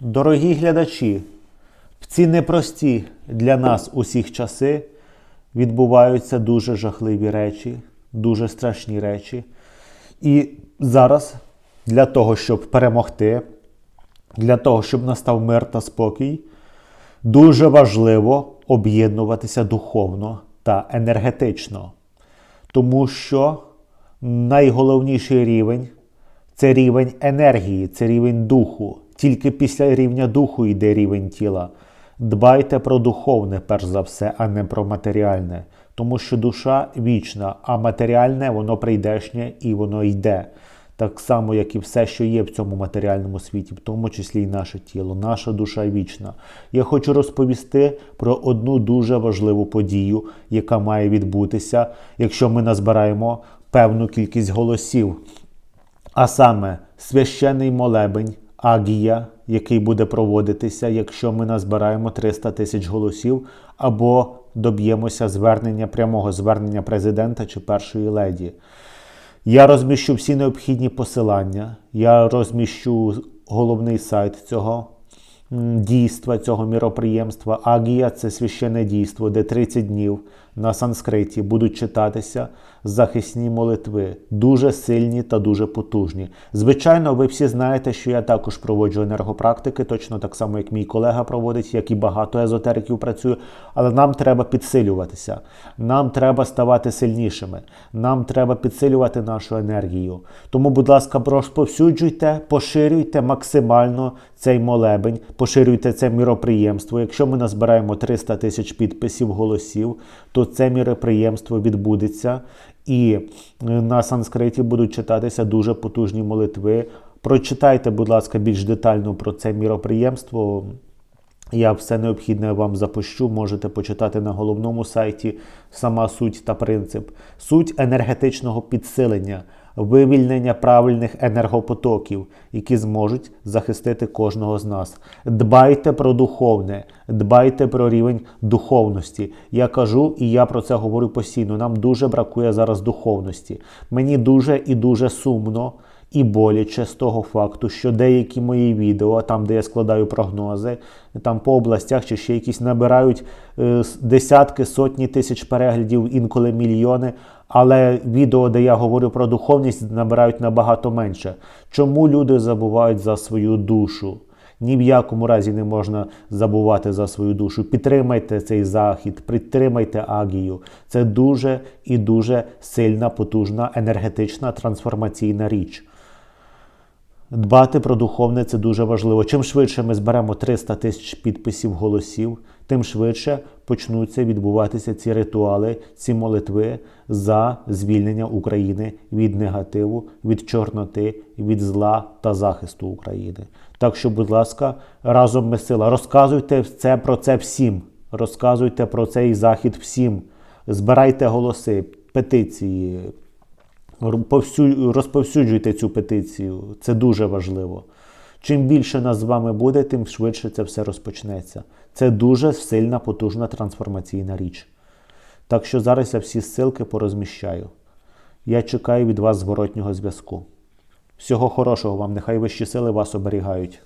Дорогі глядачі, в ці непрості для нас усіх часи відбуваються дуже жахливі речі, дуже страшні речі. І зараз для того, щоб перемогти, для того, щоб настав мир та спокій, дуже важливо об'єднуватися духовно та енергетично. Тому що найголовніший рівень це рівень енергії, це рівень духу. Тільки після рівня духу йде рівень тіла. Дбайте про духовне, перш за все, а не про матеріальне. Тому що душа вічна, а матеріальне воно прийдешнє і воно йде. Так само, як і все, що є в цьому матеріальному світі, в тому числі і наше тіло, наша душа вічна. Я хочу розповісти про одну дуже важливу подію, яка має відбутися, якщо ми назбираємо певну кількість голосів. А саме священний молебень Агія, який буде проводитися, якщо ми назбираємо 300 тисяч голосів, або доб'ємося звернення прямого звернення президента чи першої леді. Я розміщу всі необхідні посилання. Я розміщу головний сайт цього дійства, цього міроприємства. Агія це священне дійство, де 30 днів на санскриті будуть читатися захисні молитви, дуже сильні та дуже потужні. Звичайно, ви всі знаєте, що я також проводжу енергопрактики, точно так само, як мій колега проводить, як і багато езотериків працює. Але нам треба підсилюватися. Нам треба ставати сильнішими. Нам треба підсилювати нашу енергію. Тому, будь ласка, розповсюджуйте, поширюйте максимально цей молебень, поширюйте це міроприємство. Якщо ми назбираємо 300 тисяч підписів голосів, то це міроприємство відбудеться. І е, на санскриті будуть читатися дуже потужні молитви. Прочитайте, будь ласка, більш детально про це міроприємство. Я все необхідне вам запущу. Можете почитати на головному сайті сама суть та принцип. Суть енергетичного підсилення, вивільнення правильних енергопотоків, які зможуть захистити кожного з нас. Дбайте про духовне, дбайте про рівень духовності. Я кажу і я про це говорю постійно. Нам дуже бракує зараз духовності. Мені дуже і дуже сумно і боляче з того факту, що деякі мої відео, там, де я складаю прогнози, там по областях чи ще якісь набирають е, десятки, сотні тисяч переглядів, інколи мільйони. Але відео, де я говорю про духовність, набирають набагато менше. Чому люди забувають за свою душу? Ні в якому разі не можна забувати за свою душу. Підтримайте цей захід, підтримайте Агію. Це дуже і дуже сильна, потужна, енергетична трансформаційна річ. Дбати про духовне це дуже важливо. Чим швидше ми зберемо 300 тисяч підписів голосів, тим швидше почнуться відбуватися ці ритуали, ці молитви за звільнення України від негативу, від чорноти, від зла та захисту України. Так що, будь ласка, разом ми сила. Розказуйте це про це всім. Розказуйте про цей захід всім. Збирайте голоси, петиції, розповсюджуйте цю петицію. Це дуже важливо. Чим більше нас з вами буде, тим швидше це все розпочнеться. Це дуже сильна, потужна трансформаційна річ. Так що зараз я всі ссылки порозміщаю. Я чекаю від вас зворотнього зв'язку. Всього хорошого вам, нехай вищі сили вас оберігають.